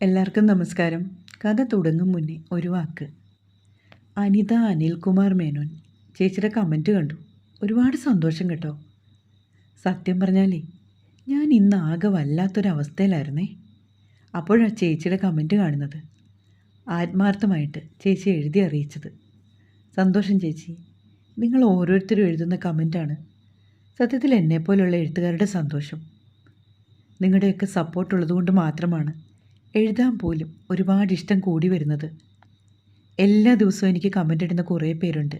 എല്ലാവർക്കും നമസ്കാരം. കഥ തുടങ്ങും മുന്നേ ഒരു വാക്ക്. അനിത അനിൽകുമാർ മേനോൻ ചേച്ചിയുടെ കമന്റ് കണ്ടു. ഒരുപാട് സന്തോഷം കേട്ടോ. സത്യം പറഞ്ഞാലേ ഞാൻ ഇന്ന് ആകെ വല്ലാത്തൊരവസ്ഥയിലായിരുന്നേ. അപ്പോഴാണ് ചേച്ചിയുടെ കമന്റ് കാണുന്നത്. ആത്മാർത്ഥമായിട്ട് ചേച്ചി എഴുതി അറിയിച്ചത്. സന്തോഷം ചേച്ചി. നിങ്ങൾ ഓരോരുത്തരും എഴുതുന്ന കമന്റാണ് സത്യത്തിൽ എന്നെപ്പോലുള്ള എഴുത്തുകാരുടെ സന്തോഷം. നിങ്ങളുടെയൊക്കെ സപ്പോർട്ടുള്ളതുകൊണ്ട് മാത്രമാണ് എഴുതാൻ പോലും ഒരുപാട് ഇഷ്ടം കൂടി വരുന്നത്. എല്ലാ ദിവസവും എനിക്ക് കമന്റ് ഇടുന്ന കുറേ പേരുണ്ട്.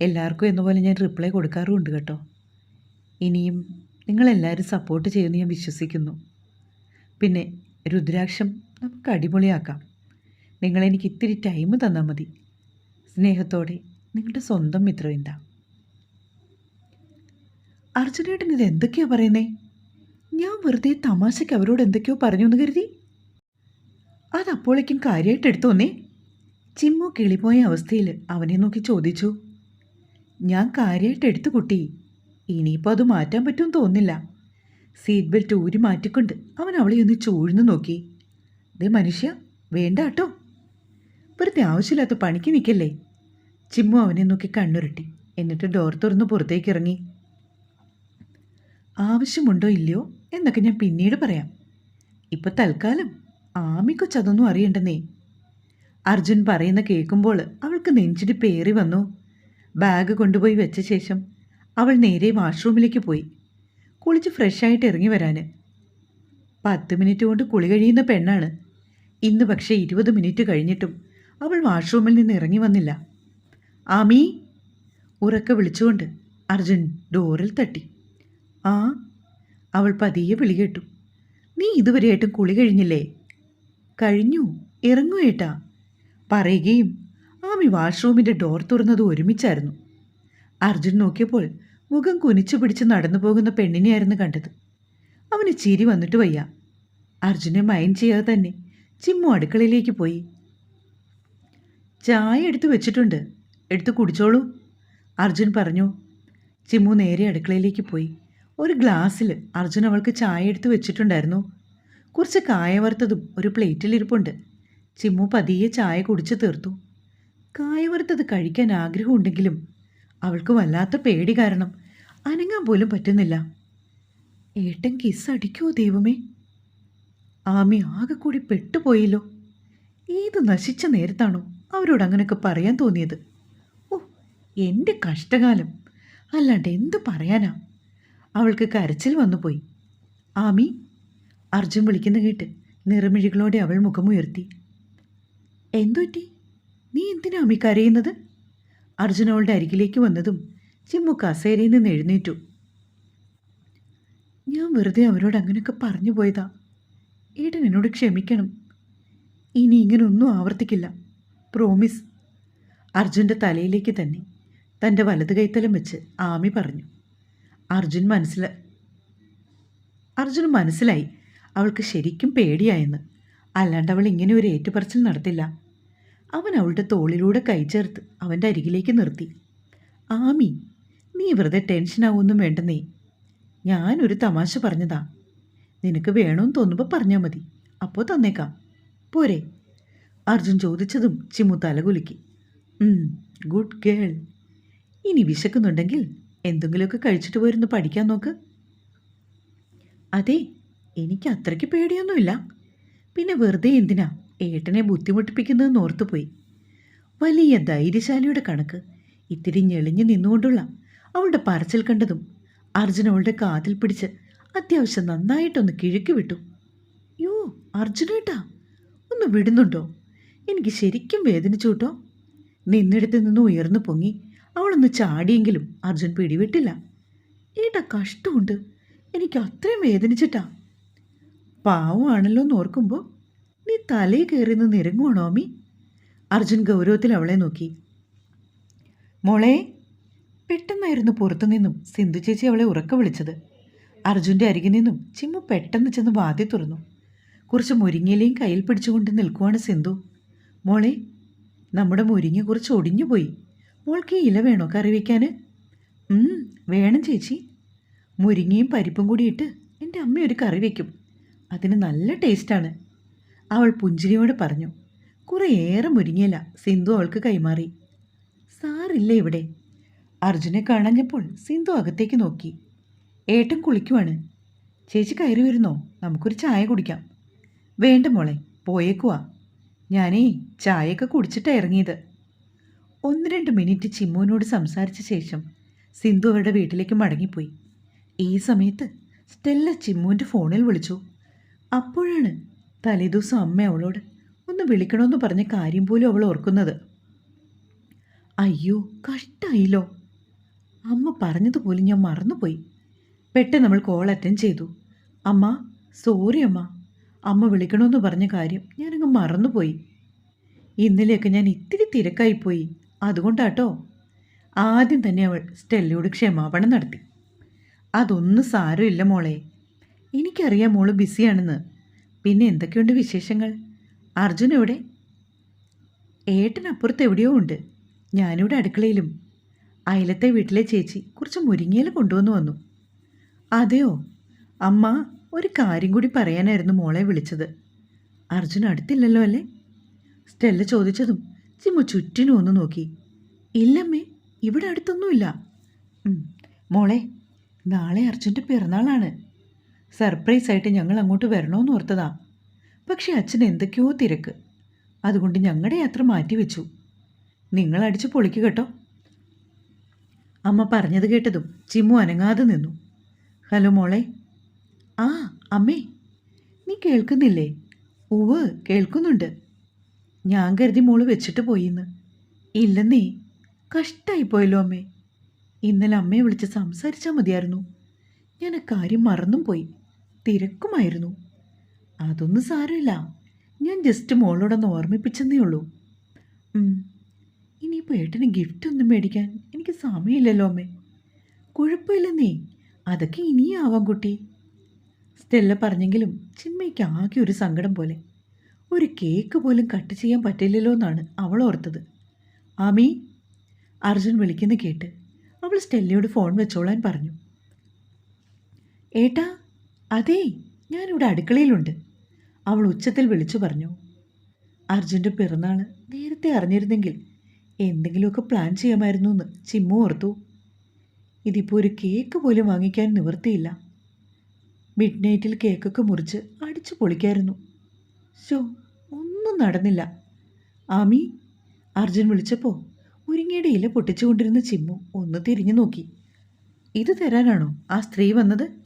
എല്ലാവർക്കും എന്നപോലെ ഞാൻ റിപ്ലൈ കൊടുക്കാറുമുണ്ട് കേട്ടോ. ഇനിയും നിങ്ങളെല്ലാവരും സപ്പോർട്ട് ചെയ്യുമെന്ന് ഞാൻ വിശ്വസിക്കുന്നു. പിന്നെ രുദ്രാക്ഷം നമുക്ക് അടിപൊളിയാക്കാം. നിങ്ങളെനിക്ക് ഇത്തിരി ടൈം തന്നാൽ മതി. സ്നേഹത്തോടെ നിങ്ങളുടെ സ്വന്തം മിത്രവിന്ദ. അർജുനേട്ടൻ ഇത് എന്തൊക്കെയാ പറയുന്നേ? ഞാൻ വെറുതെ തമാശയ്ക്ക് അവരോട് എന്തൊക്കെയോ പറഞ്ഞു എന്ന് കരുതി. അതപ്പോഴേക്കും കാര്യമായിട്ട് എടുത്തോന്നേ ചിമ്മു കിളിപോയ അവസ്ഥയിൽ അവനെ നോക്കി ചോദിച്ചു. ഞാൻ കാര്യമായിട്ട് എടുത്തു കുട്ടി. ഇനിയിപ്പോൾ അത് മാറ്റാൻ പറ്റുമെന്ന് തോന്നില്ല സീറ്റ് ബെൽറ്റ് ഊരി മാറ്റിക്കൊണ്ട് അവൻ അവളെ ഒന്ന് ചൂഴ്ന്നു നോക്കി. ദേ മനുഷ്യ വേണ്ട കേട്ടോ. വെറുതെ ആവശ്യമില്ലാത്ത പണിക്ക് നിൽക്കല്ലേ. ചിമ്മു അവനെ നോക്കി കണ്ണുരുട്ടി. എന്നിട്ട് ഡോർ തുറന്ന് പുറത്തേക്ക് ഇറങ്ങി. ആവശ്യമുണ്ടോ ഇല്ലയോ? എന്നൊക്കെ ഞാൻ പിന്നീട് പറയാം. ഇപ്പോൾ തൽക്കാലം ആമിക്കൊച്ചതൊന്നും അറിയണ്ടെന്നേ. അർജുൻ പറയുന്ന കേൾക്കുമ്പോൾ അവൾക്ക് നെഞ്ചിടി പേറി വന്നു. ബാഗ് കൊണ്ടുപോയി വെച്ച ശേഷം അവൾ നേരെ വാഷ്റൂമിലേക്ക് പോയി. കുളിച്ച് ഫ്രഷായിട്ട് ഇറങ്ങി വരാൻ പത്ത് മിനിറ്റ് കൊണ്ട് കുളി കഴിയുന്ന പെണ്ണാണ്. ഇന്ന് പക്ഷേ ഇരുപത് മിനിറ്റ് കഴിഞ്ഞിട്ടും അവൾ വാഷ്റൂമിൽ നിന്ന് ഇറങ്ങി വന്നില്ല. ആമി ഉറക്കെ വിളിച്ചുകൊണ്ട് അർജുൻ ഡോറിൽ തട്ടി. ആ അവൾ പതിയെ വിളി കേട്ടു. നീ ഇതുവരെയായിട്ടും കുളി കഴിഞ്ഞില്ലേ? കഴിഞ്ഞു. ഇറങ്ങൂ ഏട്ടാ. പറയുകയും ആമി വാഷ്റൂമിന്റെ ഡോർ തുറന്നത് ഒരുമിച്ചായിരുന്നു. അർജുൻ നോക്കിയപ്പോൾ മുഖം കുനിച്ചു പിടിച്ച് നടന്നു പോകുന്ന പെണ്ണിനെയായിരുന്നു കണ്ടത്. അവന് ചിരി വന്നിട്ട് വയ്യ. അർജുനെ മൈൻഡ് ചെയ്യാതെ തന്നെ ചിമ്മു അടുക്കളയിലേക്ക് പോയി. ചായ എടുത്തു വെച്ചിട്ടുണ്ട്. എടുത്ത് കുടിച്ചോളൂ. അർജുൻ പറഞ്ഞു. ചിമ്മു നേരെ അടുക്കളയിലേക്ക് പോയി. ഒരു ഗ്ലാസ്സിൽ അർജുൻ അവൾക്ക് ചായ എടുത്ത് വെച്ചിട്ടുണ്ടായിരുന്നു. കുറച്ച് കായ വറുത്തതും ഒരു പ്ലേറ്റിലിരിപ്പുണ്ട് ചിമ്മു പതിയെ ചായ കുടിച്ചു തീർത്തു. കായ വറുത്തത് കഴിക്കാൻ ആഗ്രഹമുണ്ടെങ്കിലും അവൾക്ക് വല്ലാത്ത പേടി കാരണം അനങ്ങാൻ പോലും പറ്റുന്നില്ല. ഏട്ടൻ കിസ് അടിക്കുമോ ദൈവമേ? ആമി ആകെ കൂടി പെട്ടുപോയല്ലോ. ഏത് നശിച്ച നേരത്താണോ അവരോട് അങ്ങനെയൊക്കെ പറയാൻ തോന്നിയത്. ഓ എന്റെ കഷ്ടകാലം. അല്ലാണ്ട് എന്ത് പറയാനാ? അവൾക്ക് കരച്ചിൽ വന്നുപോയി. ആമി അർജുൻ വിളിക്കുന്ന കേട്ട് നിറമിഴികളോടെ അവൾ മുഖമുയർത്തി. എന്തുറ്റി നീ എന്തിനാ അമ്മി കരയുന്നത്? അർജുൻ അവളുടെ അരികിലേക്ക് വന്നതും ചിമ്മു കസേരയിൽ നിന്ന് എഴുന്നേറ്റു. ഞാൻ വെറുതെ അവരോട് അങ്ങനെയൊക്കെ പറഞ്ഞു പോയതാ. ഏട്ടൻ എന്നോട് ക്ഷമിക്കണം. ഇനി ഇങ്ങനൊന്നും ആവർത്തിക്കില്ല. പ്രോമിസ് അർജുന്റെ തലയിലേക്ക് തന്നെ തന്റെ വലത് കൈത്തലം വെച്ച് ആമി പറഞ്ഞു. അർജുൻ മനസ്സില അർജുൻ മനസ്സിലായി അവൾക്ക് ശരിക്കും പേടിയായെന്ന്. അല്ലാണ്ട് അവൾ ഇങ്ങനെ ഒരു ഏറ്റുപറച്ചിൽ നടത്തില്ല. അവൻ അവളുടെ തോളിലൂടെ കൈ ചേർത്ത് അവന്റെ അരികിലേക്ക് നിർത്തി. ആമി നീ വെറുതെ ടെൻഷനാവൊന്നും വേണ്ടെന്നേ. ഞാനൊരു തമാശ പറഞ്ഞതാ. നിനക്ക് വേണമെന്ന് തോന്നുമ്പോൾ പറഞ്ഞാൽ മതി. അപ്പോൾ തന്നേക്കാം. പോരെ. അർജുൻ ചോദിച്ചതും ചിമ്മു തലകുലുക്കി. Good girl. ഇനി വിശക്കുന്നുണ്ടെങ്കിൽ എന്തെങ്കിലുമൊക്കെ കഴിച്ചിട്ട് പോയിരുന്നു പഠിക്കാൻ നോക്ക്. അതെ എനിക്ക് അത്രയ്ക്ക് പേടിയൊന്നുമില്ല. പിന്നെ വെറുതെ എന്തിനാ ഏട്ടനെ ബുദ്ധിമുട്ടിപ്പിക്കുന്നതെന്ന് ഓർത്തുപോയി വലിയ ധൈര്യശാലിയുടെ കണക്ക് ഇത്തിരി ഞെളിഞ്ഞു നിന്നുകൊണ്ടുള്ള അവളുടെ പറച്ചിൽ കണ്ടതും അർജുൻ അവളുടെ കാതിൽ പിടിച്ച് അത്യാവശ്യം നന്നായിട്ടൊന്ന് കിഴുക്കി വിട്ടു. യോ അർജുനേട്ടാ ഒന്ന് വിടുന്നുണ്ടോ? എനിക്ക് ശരിക്കും വേദനിച്ചു കേട്ടോ. നിന്നിടത്ത് നിന്ന് ഉയർന്നു പൊങ്ങി അവളൊന്ന് ചാടിയെങ്കിലും അർജുൻ പിടിവിട്ടില്ല. ഏട്ടാ കഷ്ടമുണ്ട്. എനിക്ക് അത്രയും വേദനിച്ചിട്ടാ. പാവമാണല്ലോ എന്ന് ഓർക്കുമ്പോൾ നീ തലയിൽ കയറി നിന്ന് ഇറങ്ങുവാണോ അമ്മി? അർജുൻ ഗൗരവത്തിൽ അവളെ നോക്കി. മോളെ പെട്ടെന്നായിരുന്നു പുറത്തു നിന്നും സിന്ധു ചേച്ചി അവളെ ഉറക്ക വിളിച്ചത്. അർജുന്റെ അരികിൽ നിന്നും ചിമ്മു പെട്ടെന്ന് ചെന്ന് വാതി തുറന്നു. കുറച്ച് മുരിങ്ങയിലയും കയ്യിൽ പിടിച്ചുകൊണ്ട് നിൽക്കുവാണ് സിന്ധു. മോളെ നമ്മുടെ മുരിങ്ങ കുറച്ച് ഒടിഞ്ഞുപോയി മോൾക്ക് ഇല വേണോ കറി വയ്ക്കാൻ വേണം ചേച്ചി. മുരിങ്ങയും പരിപ്പും കൂടിയിട്ട് എന്റെ അമ്മ ഒരു കറി വയ്ക്കും അതിന് നല്ല ടേസ്റ്റാണ്. അവൾ പുഞ്ചിരിയോട് പറഞ്ഞു കുറേയേറെ മുരിങ്ങിയില സിന്ധു അവൾക്ക് കൈമാറി. സാറില്ല ഇവിടെ? അർജുനെ കാണഞ്ഞപ്പോൾ സിന്ധു അകത്തേക്ക് നോക്കി. ഏട്ടൻ കുളിക്കുവാണ്. ചേച്ചി കയറി വരുന്നോ? നമുക്കൊരു ചായ കുടിക്കാം. വേണ്ട മോളെ പോയേക്കുവാ. ഞാനേ ചായയൊക്കെ കുടിച്ചിട്ടാണ് ഇറങ്ങിയത്. ഒന്ന് രണ്ട് മിനിറ്റ് ചിമ്മുവിനോട് സംസാരിച്ച ശേഷം സിന്ധു അവരുടെ വീട്ടിലേക്ക് മടങ്ങിപ്പോയി. ഈ സമയത്ത് സ്റ്റെല്ല ചിമ്മുവിന്റെ ഫോണിൽ വിളിച്ചു. അപ്പോഴാണ് തലേദിവസം അമ്മ അവളോട് ഒന്ന് വിളിക്കണമെന്ന് പറഞ്ഞ കാര്യം പോലും അവൾ ഓർക്കുന്നത്. അയ്യോ കഷ്ടായില്ലോ. അമ്മ പറഞ്ഞതുപോലും ഞാൻ മറന്നുപോയി. പെട്ടെന്ന് നമ്മൾ കോൾ അറ്റൻഡ് ചെയ്തു. അമ്മ സോറി അമ്മ. അമ്മ വിളിക്കണമെന്ന് പറഞ്ഞ കാര്യം ഞാനങ്ങ് മറന്നുപോയി. ഇന്നലെയൊക്കെ ഞാൻ ഇത്തിരി തിരക്കായിപ്പോയി. അതുകൊണ്ടാട്ടോ. ആദ്യം തന്നെ അവൾ സ്റ്റെല്ലയോട് ക്ഷമാപണം നടത്തി. അതൊന്നും സാരമില്ല മോളെ. എനിക്കറിയാം മോൾ ബിസിയാണെന്ന്. പിന്നെ എന്തൊക്കെയുണ്ട് വിശേഷങ്ങൾ? അർജുൻ എവിടെ? ഏട്ടനപ്പുറത്ത് എവിടെയോ ഉണ്ട്. ഞാനിവിടെ അടുക്കളയിലും. അയലത്തെ വീട്ടിലെ ചേച്ചി കുറച്ച് മുരിങ്ങയില കൊണ്ടുവന്നു വന്നു. അതെയോ? അമ്മ ഒരു കാര്യം കൂടി പറയാനായിരുന്നു മോളെ വിളിച്ചത്. അർജുൻ അടുത്തില്ലല്ലോ അല്ലേ? സ്റ്റെല്ല ചോദിച്ചതും ചിമ്മു ചുറ്റിനും ഒന്ന് നോക്കി. ഇല്ലമ്മേ ഇവിടെ അടുത്തൊന്നുമില്ല. മോളെ നാളെ അർജുന്റെ പിറന്നാളാണ്. സർപ്രൈസ് ആയിട്ട് ഞങ്ങൾ അങ്ങോട്ട് വരണമെന്ന് ഓർത്തതാ. പക്ഷെ അച്ഛൻ എന്തൊക്കെയോ തിരക്ക്. അതുകൊണ്ട് ഞങ്ങളുടെ യാത്ര മാറ്റിവെച്ചു നിങ്ങൾ അടിച്ച് പൊളിക്കുക കേട്ടോ. അമ്മ പറഞ്ഞത് കേട്ടതും ചിമ്മു അനങ്ങാതെ നിന്നു. ഹലോ മോളെ. ആ അമ്മേ. നീ കേൾക്കുന്നില്ലേ? ഉവ് കേൾക്കുന്നുണ്ട്. ഞാൻ കരുതി മോൾ വെച്ചിട്ട് പോയിന്ന്. ഇല്ലെന്നേ കഷ്ടായിപ്പോയല്ലോ അമ്മേ. ഇന്നലെ അമ്മയെ വിളിച്ച് സംസാരിച്ചാൽ മതിയായിരുന്നു. ഞാൻ കാര്യം മറന്നും പോയി. തിരക്കുമായിരുന്നു. അതൊന്നും സാരമില്ല. ഞാൻ ജസ്റ്റ് മോളോടൊന്ന് ഓർമ്മിപ്പിച്ചെന്നേ ഉള്ളൂ. ഇനിയിപ്പോൾ ഏട്ടന് ഗിഫ്റ്റ് ഒന്നും മേടിക്കാൻ എനിക്ക് സമയമില്ലല്ലോ അമ്മേ. കുഴപ്പമില്ലെന്നേ. അതൊക്കെ ഇനിയും ആവാം കുട്ടി. സ്റ്റെല്ല പറഞ്ഞെങ്കിലും ചിന്മയ്ക്ക് ആകെ ഒരു സങ്കടം പോലെ. ഒരു കേക്ക് പോലും കട്ട് ചെയ്യാൻ പറ്റില്ലല്ലോ എന്നാണ് അവൾ ഓർത്തത്. ആമി അർജുൻ വിളിക്കുന്ന കേട്ട് അവൾ സ്റ്റെല്ലയോട് ഫോൺ വെച്ചോളാൻ പറഞ്ഞു. ഏട്ടാ അതേ ഞാനിവിടെ അടുക്കളയിലുണ്ട്. അവൾ ഉച്ചത്തിൽ വിളിച്ചു പറഞ്ഞു. അർജുന്റെ പിറന്നാൾ നേരത്തെ അറിഞ്ഞിരുന്നെങ്കിൽ എന്തെങ്കിലുമൊക്കെ പ്ലാൻ ചെയ്യാമായിരുന്നു എന്ന് ചിമ്മു ഓർത്തു. ഇതിപ്പോൾ ഒരു കേക്ക് പോലും വാങ്ങിക്കാൻ നിവൃത്തിയില്ല. മിഡ് നൈറ്റിൽ കേക്കൊക്കെ മുറിച്ച് അടിച്ചു പൊളിക്കായിരുന്നു. ഷോ ഒന്നും നടന്നില്ല. ആമി അർജുൻ വിളിച്ചപ്പോൾ മുരിങ്ങയുടെ ഇല പൊട്ടിച്ചുകൊണ്ടിരുന്ന ചിമ്മു ഒന്ന് തിരിഞ്ഞു നോക്കി. ഇത് തരാനാണോ ആ സ്ത്രീ വന്നത്?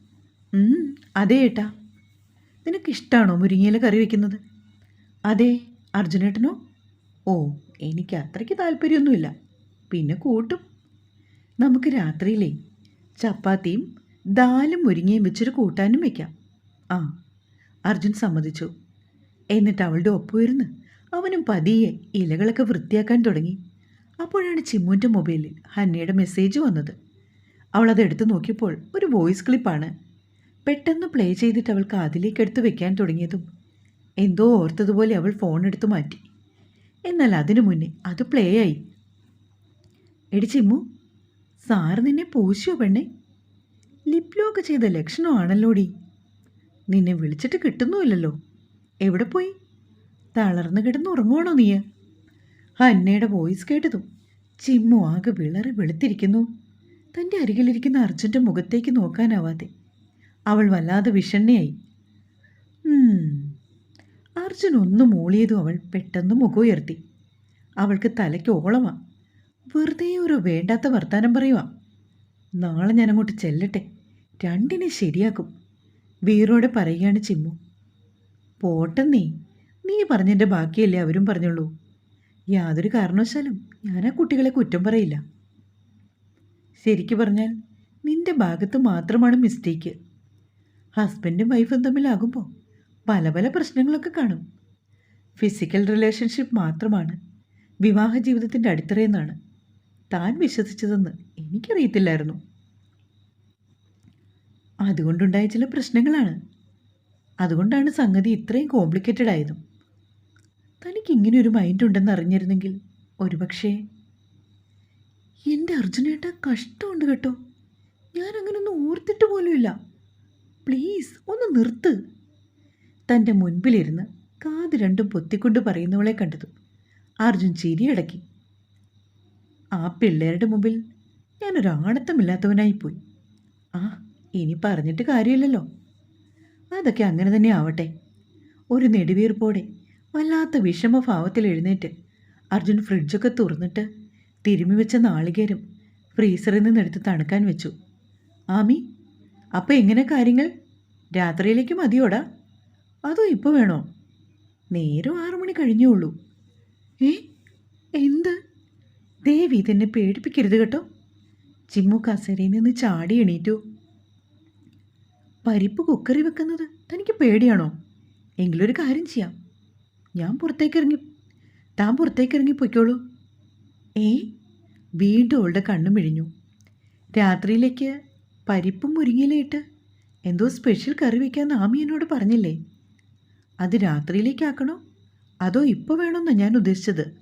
അതെ ഏട്ടാ. നിനക്കിഷ്ടാണോ മുരിങ്ങയില കറി വയ്ക്കുന്നത് അതെ അർജുനേട്ടനോ? ഓ എനിക്ക് അത്രയ്ക്ക് താല്പര്യമൊന്നുമില്ല. പിന്നെ കൂട്ടും. നമുക്ക് രാത്രിയിലേ ചപ്പാത്തിയും ദാലും മുരിങ്ങയും വെച്ചൊരു കൂട്ടാനും വയ്ക്കാം ആ അർജുൻ സമ്മതിച്ചു. എന്നിട്ട് അവളുടെ ഒപ്പുയർന്ന് അവനും പതിയെ ഇലകളൊക്കെ വൃത്തിയാക്കാൻ തുടങ്ങി. അപ്പോഴാണ് ചിമ്മുന്റെ മൊബൈലിൽ ഹന്നയുടെ മെസ്സേജ് വന്നത്. അവളത് എടുത്തു നോക്കിയപ്പോൾ ഒരു വോയിസ് ക്ലിപ്പാണ് പെട്ടെന്ന് പ്ലേ ചെയ്തിട്ട് അവൾക്ക് അതിലേക്ക് എടുത്തു വെക്കാൻ തുടങ്ങിയതും എന്തോ ഓർത്തതുപോലെ അവൾ ഫോൺ എടുത്തു മാറ്റി. എന്നാൽ അതിനു മുന്നേ അത് പ്ലേ ആയി. എടി ചിമ്മു സാറ് നിന്നെ പൂശിയോ പെണ്ണെ? ലിപ് ലോക്ക് ചെയ്ത ലക്ഷണമാണല്ലോടി നിന്നെ വിളിച്ചിട്ട് കിട്ടുന്നുമില്ലല്ലോ. എവിടെ പോയി? തളർന്നു കിടന്ന് ഉറങ്ങുവാണോ നീ? അന്നയുടെ വോയിസ് കേട്ടതും ചിമ്മു ആകെ വിളറി വെളുത്തിരിക്കുന്നു. തന്റെ അരികിലിരിക്കുന്ന അർജുന്റെ മുഖത്തേക്ക് നോക്കാനാവാതെ അവൾ വല്ലാതെ വിഷണ്ണയായി. അർജുൻ ഒന്ന് മൂളിയതും അവൾ പെട്ടെന്ന് മുഖമുയർത്തി. അവൾക്ക് തലയ്ക്ക് ഓളമാ. വെറുതെ ഒരു വേണ്ടാത്ത വർത്തമാനം പറയുവാ. നാളെ ഞാൻ അങ്ങോട്ട് ചെല്ലട്ടെ. രണ്ടിനെ ശരിയാക്കും. വീറോടെ പറയുകയാണ് ചിമ്മു. പോട്ടെന്നേ നീ പറഞ്ഞതിന്റെ ബാക്കിയല്ലേ അവരും പറഞ്ഞുള്ളൂ. യാതൊരു കാരണവശാലും ഞാൻ ആ കുട്ടികളെ കുറ്റം പറയില്ല. ശരിക്കു പറഞ്ഞാൽ നിന്റെ ഭാഗത്ത് മാത്രമാണ് മിസ്റ്റേക്ക് ഹസ്ബൻഡും വൈഫും തമ്മിലാകുമ്പോൾ പല പല പ്രശ്നങ്ങളൊക്കെ കാണും. ഫിസിക്കൽ റിലേഷൻഷിപ്പ് മാത്രമാണ്. വിവാഹ ജീവിതത്തിന്റെ അടിത്തറയെന്നാണ്. താൻ വിശ്വസിച്ചതെന്ന് എനിക്കറിയത്തില്ലായിരുന്നു. അതുകൊണ്ടുണ്ടായ ചില പ്രശ്നങ്ങളാണ്. അതുകൊണ്ടാണ് സംഗതി ഇത്രയും കോംപ്ലിക്കേറ്റഡ് ആയതും. തനിക്ക് ഇങ്ങനെ ഒരു മൈൻഡ് ഉണ്ടെന്ന് അറിഞ്ഞിരുന്നെങ്കിൽ ഒരുപക്ഷേ എന്റെ അർജുനേട്ട കഷ്ടമുണ്ട് കേട്ടോ. ഞാൻ അങ്ങനൊന്നും ഓർത്തിട്ട് പോലുമില്ല. പ്ലീസ് ഒന്ന് നിർത്ത്. തന്റെ മുൻപിലിരുന്ന് കാത് രണ്ടും പൊത്തിക്കൊണ്ട് പറയുന്നവളെ കണ്ടതും അർജുൻ ചിരിയടക്കി. ആ പിള്ളേരുടെ മുമ്പിൽ ഞാനൊരാണത്തമില്ലാത്തവനായി പോയി ആ ഇനി പറഞ്ഞിട്ട് കാര്യമില്ലല്ലോ. അതൊക്കെ അങ്ങനെ തന്നെ ആവട്ടെ. ഒരു നെടുവീർപ്പോടെ വല്ലാത്ത വിഷമഭാവത്തിൽ എഴുന്നേറ്റ് അർജുൻ ഫ്രിഡ്ജൊക്കെ തുറന്നിട്ട് തിരുമി വെച്ച നാളികേരം ഫ്രീസറിൽ നിന്നെടുത്ത് തണുക്കാൻ വെച്ചു. ആമി അപ്പോൾ എങ്ങനെ കാര്യങ്ങൾ? രാത്രിയിലേക്ക് മതിയോടാ? അതോ ഇപ്പോൾ വേണോ? നേരം ആറു മണി കഴിഞ്ഞേ ഉള്ളൂ ഏ? എന്ത്? ദേവി തന്നെ പേടിപ്പിക്കരുത് കേട്ടോ. ചിമ്മു കസേരയിൽ നിന്ന് ചാടി എണീറ്റു. പരിപ്പ് കുക്കറി വെക്കുന്നത് തനിക്ക് പേടിയാണോ? എങ്കിലൊരു കാര്യം ചെയ്യാം. ഞാൻ പുറത്തേക്ക് ഇറങ്ങി താൻ പുറത്തേക്ക് ഇറങ്ങി പൊയ്ക്കോളൂ. ഏ? വീണ്ടും അവളുടെ കണ്ണും മിഴിഞ്ഞു. രാത്രിയിലേക്ക് പരിപ്പും മുരിങ്ങയിലയിട്ട് എന്തോ സ്പെഷ്യൽ കറി വയ്ക്കാൻ ആമി എന്നോട് പറഞ്ഞില്ലേ? അത് രാത്രിയിലേക്കാക്കണോ അതോ ഇപ്പോൾ വേണമെന്നാണ് ഞാൻ ഉദ്ദേശിച്ചത്?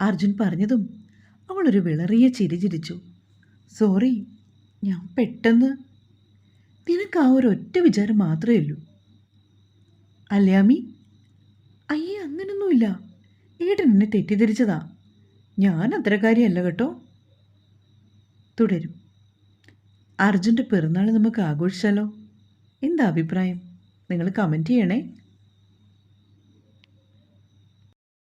അർജുൻ പറഞ്ഞതും അവളൊരു വിളറിയ ചിരി ചിരിച്ചു. സോറി ഞാൻ പെട്ടെന്ന്. നിനക്ക് ആ ഒരു ഒറ്റ വിചാരം മാത്രമേ ഉള്ളൂ. അല്ലയാമി അയ്യേ അങ്ങനൊന്നുമില്ല. ഏട്ടൻ എന്നെ തെറ്റിദ്ധരിച്ചതാ. ഞാൻ അത്രക്കാരിയല്ല കേട്ടോ. തുടരും. അർജുന്റെ പിറന്നാൾ നമുക്ക് ആഘോഷിച്ചാലോ? എന്താ അഭിപ്രായം? നിങ്ങൾ കമന്റ് ചെയ്യണേ.